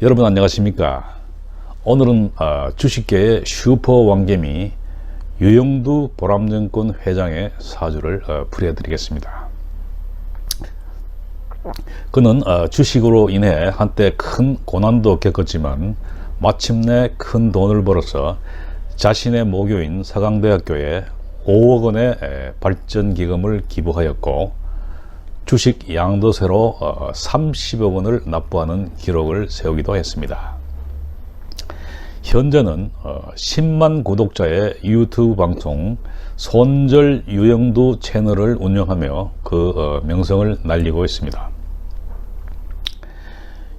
여러분 안녕하십니까? 오늘은 어, 주식계의 슈퍼 왕개미 유영두 보람증권 회장의 사주를 어, 풀이해 드리겠습니다. 그는 어, 주식으로 인해 한때 큰 고난도 겪었지만 마침내 큰 돈을 벌어서 자신의 모교인 서강대학교에 5억 원의 에, 발전 기금을 기부하였고 주식 양도세로 어, 30억 원을 납부하는 기록을 세우기도 했습니다. 현재는 어, 10만 구독자의 유튜브 방송 손절 유영두 채널을 운영하며 그 어, 명성을 날리고 있습니다.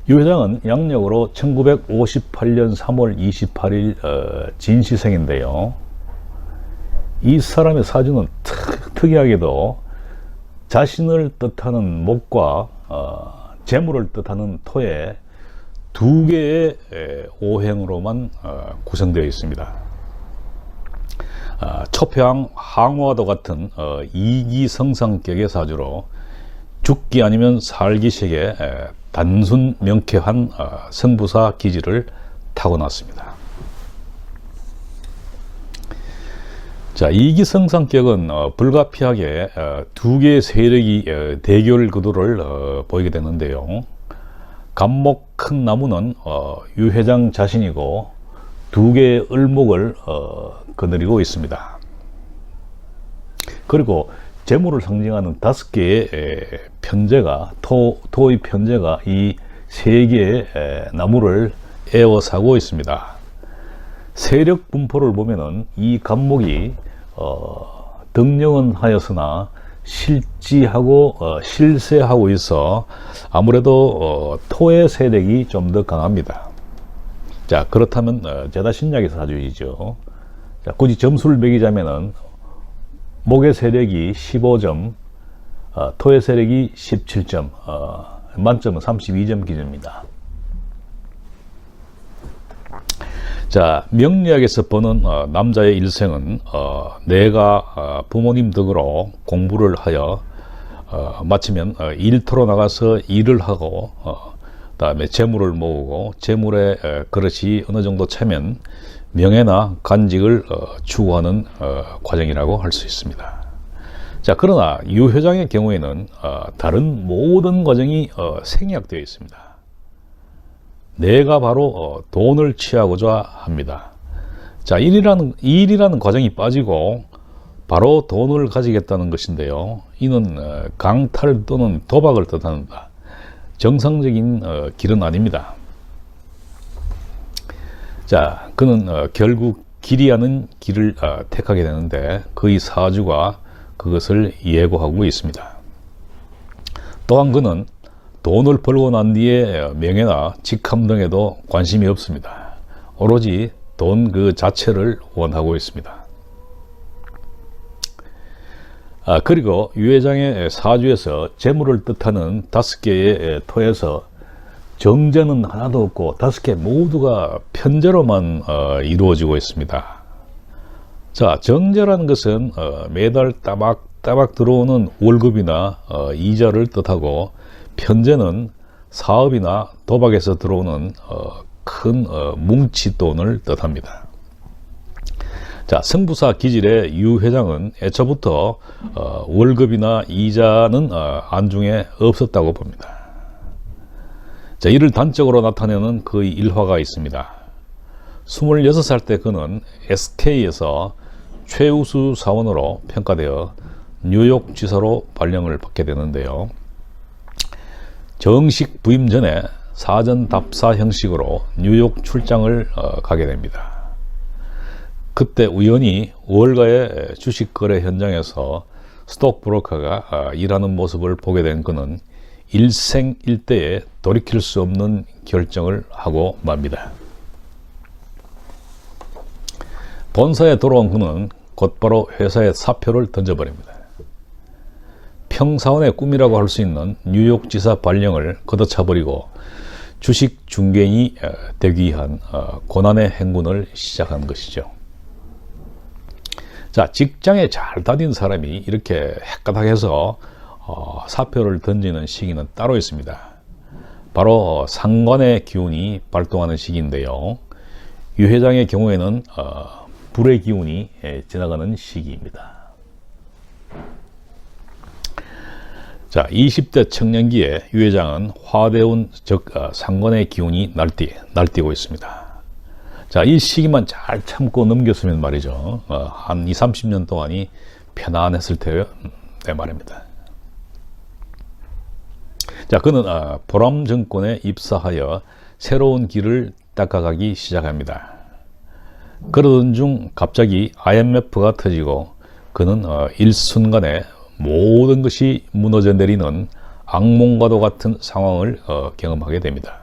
유 회장은 양력으로 1958년 3월 28일 어, 진시생인데요. 이 사람의 사주는 특, 특이하게도 자신을 뜻하는 목과 어, 재물을 뜻하는 토에 두 개의 에, 오행으로만 어, 구성되어 있습니다. 아, 초평 항화도 같은 어, 이기성상격의 사주로 죽기 아니면 살기식의 에, 단순 명쾌한 어, 성부사 기질을 타고났습니다. 자, 이기성상격은 어, 불가피하게 어, 두 개의 세력이 어, 대결 구도를 어, 보이게 되는데요. 감목 큰 나무는 어, 유 회장 자신이고 두 개의 을목을 어, 거느리고 있습니다. 그리고 재물을 상징하는 다섯 개의 에, 편제가 토, 토의 편제가 이 세 개의 에, 나무를 에워싸고 있습니다. 세력 분포를 보면은 이 감목이 어, 등령은 하였으나 실지하고 어, 실세하고 있어 아무래도 어, 토의 세력이 좀 더 강합니다. 자 그렇다면 어, 제다 신약의 사주이죠. 자 굳이 점수를 매기자면은 목의 세력이 15점, 어, 토의 세력이 17점, 어, 만점은 32점 기준입니다. 자, 명리학에서 보는 어, 남자의 일생은 어, 내가 어, 부모님 덕으로 공부를 하여 어, 마치면 어, 일터로 나가서 일을 하고 어, 그다음에 재물을 모으고 재물의 어, 그릇이 어느 정도 차면 명예나 간직을 어, 추구하는 어, 과정이라고 할 수 있습니다. 자, 그러나 유 회장의 경우에는 어, 다른 모든 과정이 어, 생략되어 있습니다. 내가 바로 어, 돈을 취하고자 합니다. 자, 일이라는, 일이라는 과정이 빠지고 바로 돈을 가지겠다는 것인데요. 이는 어, 강탈 또는 도박을 뜻합니다. 정상적인 어, 길은 아닙니다. 자, 그는 어, 결국 길이하는 길을 어, 택하게 되는데 그의 사주가 그것을 예고하고 있습니다. 또한 그는 돈을 벌고 난 뒤에 명예나 직함 등에도 관심이 없습니다. 오로지 돈 그 자체를 원하고 있습니다. 아, 그리고 유 회장의 사주에서 재물을 뜻하는 다섯 개의 토에서 정제는 하나도 없고 다섯 개 모두가 편제로만 어, 이루어지고 있습니다. 자, 정제라는 것은 어, 매달 따박따박 들어오는 월급이나 어, 이자를 뜻하고 편제는 사업이나 도박에서 들어오는 어, 큰 어, 뭉치 돈을 뜻합니다. 자, 승부사 기질의 유 회장은 애초부터 어, 월급이나 이자는 어, 안중에 없었다고 봅니다. 자, 이를 단적으로 나타내는 그의 일화가 있습니다. 26살 때 그는 SK에서 최우수 사원으로 평가되어 뉴욕 지사로 발령을 받게 되는데요. 정식 부임 전에 사전 답사 형식으로 뉴욕 출장을 어, 가게 됩니다. 그때 우연히 월가의 주식 거래 현장에서 스톡 브로커가 어, 일하는 모습을 보게 된 그는 일생일대에 돌이킬 수 없는 결정을 하고 맙니다. 본사에 돌아온 그는 곧바로 회사에 사표를 던져버립니다. 평사원의 꿈이라고 할 수 있는 뉴욕 지사 발령을 걷어차버리고 주식 중개인이 어, 되기 위한 어, 고난의 행군을 시작한 것이죠. 자, 직장에 잘 다닌 사람이 이렇게 헷가닥해서 어, 사표를 던지는 시기는 따로 있습니다. 바로 상관의 기운이 발동하는 시기인데요. 유 회장의 경우에는 어, 불의 기운이 예, 지나가는 시기입니다. 자, 20대 청년기에 유 회장은 화대운 즉 어, 상관의 기운이 날뛰, 날뛰고 있습니다. 자, 이 시기만 잘 참고 넘겼으면 말이죠. 어, 한 2, 30년 동안이 편안했을 테요. 네, 말입니다. 자, 그는 어, 보람 정권에 입사하여 새로운 길을 닦아가기 시작합니다. 그러던 중 갑자기 IMF가 터지고 그는 어, 일순간에 모든 것이 무너져 내리는 악몽과도 같은 상황을 어, 경험하게 됩니다.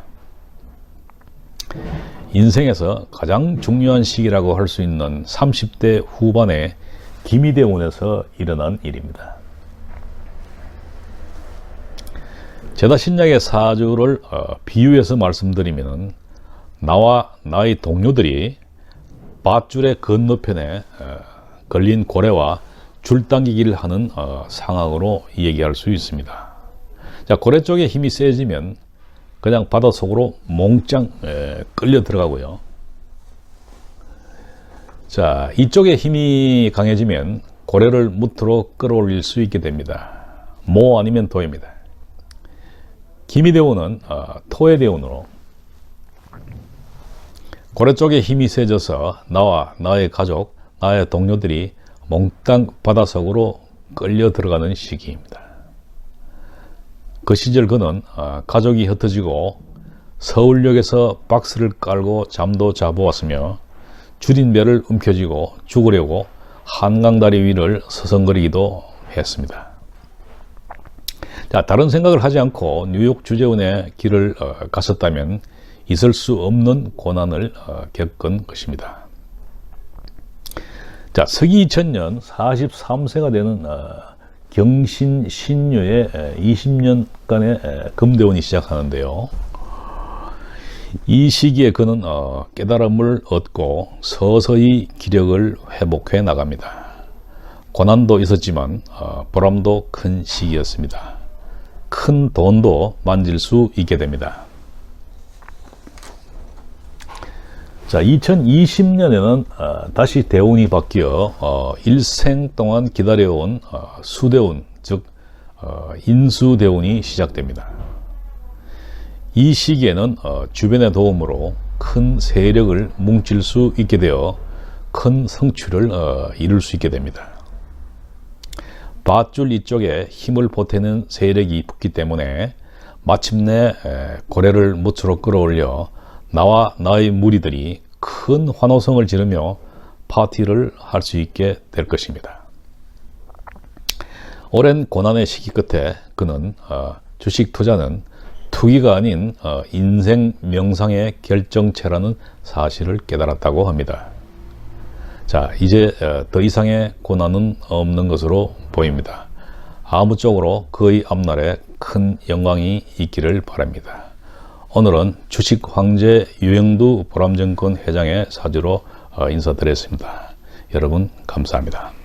인생에서 가장 중요한 시기라고 할 수 있는 30대 후반에 기미대원에서 일어난 일입니다. 제다 신약의 사주를 어, 비유해서 말씀드리면 나와 나의 동료들이 밧줄의 건너편에 어, 걸린 고래와 줄당기기를 하는 어, 상황으로 얘기할 수 있습니다. 자, 고래 쪽에 힘이 세지면 그냥 바다 속으로 몽짱 에, 끌려 들어가고요. 자, 이쪽에 힘이 강해지면 고래를 무트로 끌어올릴 수 있게 됩니다. 모 아니면 도입니다. 기미대운은 어, 토의 대운으로 고래 쪽에 힘이 세져서 나와 나의 가족, 나의 동료들이 몽땅 바닷속으로 끌려 들어가는 시기입니다. 그 시절 그는 어, 가족이 흩어지고 서울역에서 박스를 깔고 잠도 자보았으며 줄인 배를 움켜쥐고 죽으려고 한강다리 위를 서성거리기도 했습니다. 자, 다른 생각을 하지 않고 뉴욕 주재원의 길을 어, 갔었다면 있을 수 없는 고난을 어, 겪은 것입니다. 자, 서기 2000년 43세가 되는 어, 경신 신유의 20년간의 금대원이 시작하는데요. 이 시기에 그는 어, 깨달음을 얻고 서서히 기력을 회복해 나갑니다. 고난도 있었지만 어, 보람도 큰 시기였습니다. 큰 돈도 만질 수 있게 됩니다. 자, 2020년에는 어, 다시 대운이 바뀌어 어, 일생 동안 기다려온 어, 수대운, 즉 어, 인수대운이 시작됩니다. 이 시기에는 어, 주변의 도움으로 큰 세력을 뭉칠 수 있게 되어 큰 성취를 어, 이룰 수 있게 됩니다. 밧줄 이쪽에 힘을 보태는 세력이 붙기 때문에 마침내 에, 고래를 무트로 끌어올려 나와 나의 무리들이 큰 환호성을 지르며 파티를 할 수 있게 될 것입니다. 오랜 고난의 시기 끝에 그는 어, 주식 투자는 투기가 아닌 어, 인생 명상의 결정체라는 사실을 깨달았다고 합니다. 자, 이제 어, 더 이상의 고난은 없는 것으로 보입니다. 아무 쪽으로 그의 앞날에 큰 영광이 있기를 바랍니다. 오늘은 주식 황제 유영두 보람증권 회장의 사주로 어, 인사드렸습니다. 여러분 감사합니다.